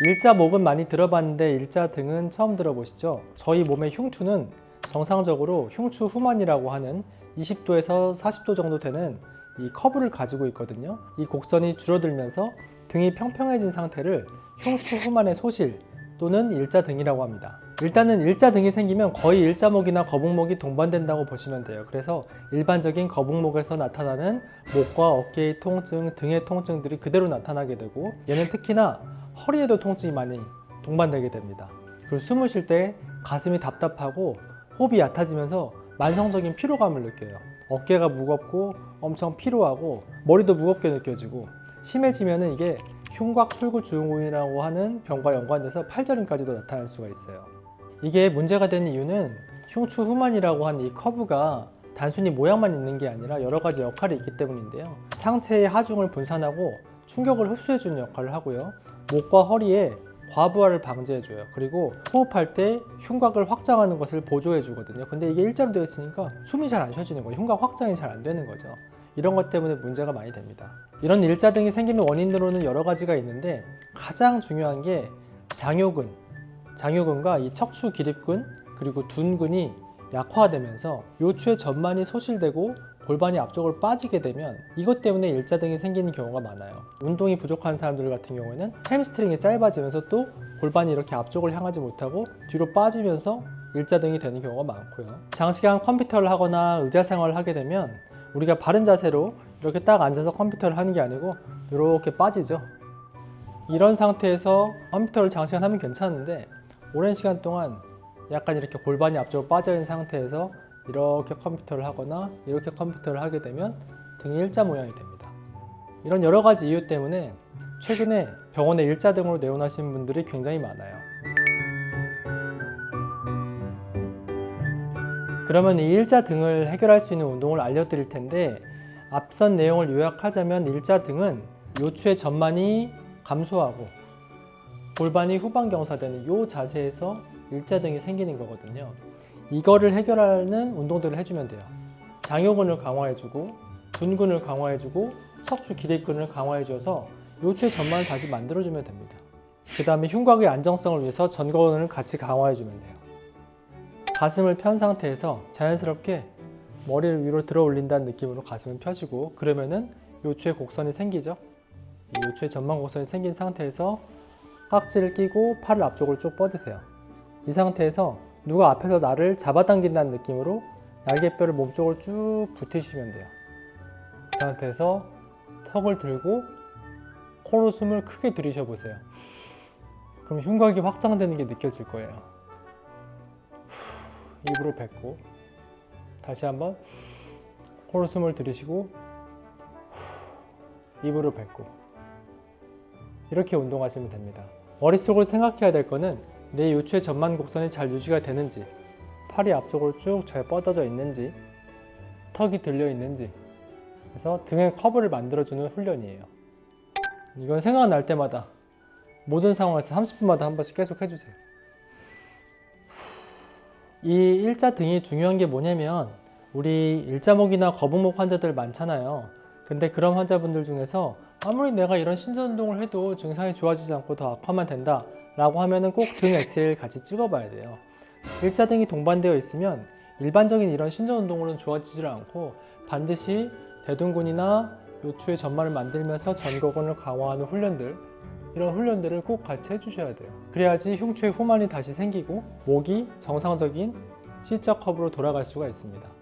일자목은 많이 들어봤는데 일자등은 처음 들어보시죠? 저희 몸의 흉추는 정상적으로 흉추 후만이라고 하는 20도에서 40도 정도 되는 이 커브를 가지고 있거든요. 이 곡선이 줄어들면서 등이 평평해진 상태를 흉추 후만의 소실 또는 일자등이라고 합니다. 일단은 일자등이 생기면 거의 일자목이나 거북목이 동반된다고 보시면 돼요. 그래서 일반적인 거북목에서 나타나는 목과 어깨의 통증, 등의 통증들이 그대로 나타나게 되고 얘는 특히나 허리에도 통증이 많이 동반되게 됩니다. 그리고 숨을 쉴 때 가슴이 답답하고 호흡이 얕아지면서 만성적인 피로감을 느껴요. 어깨가 무겁고 엄청 피로하고 머리도 무겁게 느껴지고 심해지면은 이게 흉곽 출구 증후군이라고 하는 병과 연관돼서 팔절임까지도 나타날 수가 있어요. 이게 문제가 되는 이유는 흉추 후만이라고 하는 이 커브가 단순히 모양만 있는 게 아니라 여러 가지 역할이 있기 때문인데요. 상체의 하중을 분산하고 충격을 흡수해주는 역할을 하고요. 목과 허리에 과부하를 방지해줘요. 그리고 호흡할 때 흉곽을 확장하는 것을 보조해주거든요. 근데 이게 일자로 되어 있으니까 숨이 잘 안 쉬어지는 거예요. 흉곽 확장이 잘 안 되는 거죠. 이런 것 때문에 문제가 많이 됩니다. 이런 일자 등이 생기는 원인으로는 여러 가지가 있는데 가장 중요한 게 장요근, 장요근과 이 척추 기립근 그리고 둔근이 약화되면서 요추의 전만이 소실되고 골반이 앞쪽으로 빠지게 되면 이것 때문에 일자등이 생기는 경우가 많아요. 운동이 부족한 사람들 같은 경우에는 햄스트링이 짧아지면서 또 골반이 이렇게 앞쪽을 향하지 못하고 뒤로 빠지면서 일자등이 되는 경우가 많고요. 장시간 컴퓨터를 하거나 의자 생활을 하게 되면 우리가 바른 자세로 이렇게 딱 앉아서 컴퓨터를 하는 게 아니고 이렇게 빠지죠. 이런 상태에서 컴퓨터를 장시간 하면 괜찮은데 오랜 시간 동안 약간 이렇게 골반이 앞쪽으로 빠져 있는 상태에서 이렇게 컴퓨터를 하거나 이렇게 컴퓨터를 하게 되면 등이 일자 모양이 됩니다. 이런 여러 가지 이유 때문에 최근에 병원에 일자 등으로 내원하신 분들이 굉장히 많아요. 그러면 이 일자 등을 해결할 수 있는 운동을 알려드릴 텐데 앞선 내용을 요약하자면 일자 등은 요추의 전만이 감소하고 골반이 후방 경사되는 이 자세에서 일자 등이 생기는 거거든요. 이거를 해결하는 운동들을 해주면 돼요. 장요근을 강화해주고 둔근을 강화해주고 척추 기립근을 강화해줘서 요추의 전만을 다시 만들어주면 됩니다. 그 다음에 흉곽의 안정성을 위해서 전거근을 같이 강화해주면 돼요. 가슴을 편 상태에서 자연스럽게 머리를 위로 들어 올린다는 느낌으로 가슴을 펴시고 그러면은 요추의 곡선이 생기죠. 이 요추의 전만 곡선이 생긴 상태에서 깍지를 끼고 팔을 앞쪽으로 쭉 뻗으세요. 이 상태에서 누가 앞에서 나를 잡아당긴다는 느낌으로 날개뼈를 몸쪽으로 쭉 붙이시면 돼요. 이 상태에서 턱을 들고 코로 숨을 크게 들이셔 보세요. 그럼 흉곽이 확장되는 게 느껴질 거예요. 후, 입으로 뱉고 다시 한번 코로 숨을 들이쉬고 후, 입으로 뱉고 이렇게 운동하시면 됩니다. 머릿속으로 생각해야 될 거는 내 요추의 전만 곡선이 잘 유지가 되는지 팔이 앞쪽으로 쭉 잘 뻗어져 있는지 턱이 들려 있는지 그래서 등의 커브를 만들어주는 훈련이에요. 이건 생각날 때마다 모든 상황에서 30분마다 한 번씩 계속 해주세요. 이 일자 등이 중요한 게 뭐냐면 우리 일자목이나 거북목 환자들 많잖아요. 근데 그런 환자분들 중에서 아무리 내가 이런 신전 운동을 해도 증상이 좋아지지 않고 더 악화만 된다 라고 하면은 꼭 등 엑스레이를 같이 찍어봐야 돼요. 일자 등이 동반되어 있으면 일반적인 이런 신전 운동으로는 좋아지질 않고 반드시 대둔근이나 요추의 전만을 만들면서 전거근을 강화하는 훈련들 이런 훈련들을 꼭 같이 해주셔야 돼요. 그래야지 흉추의 후만이 다시 생기고 목이 정상적인 C자 컵으로 돌아갈 수가 있습니다.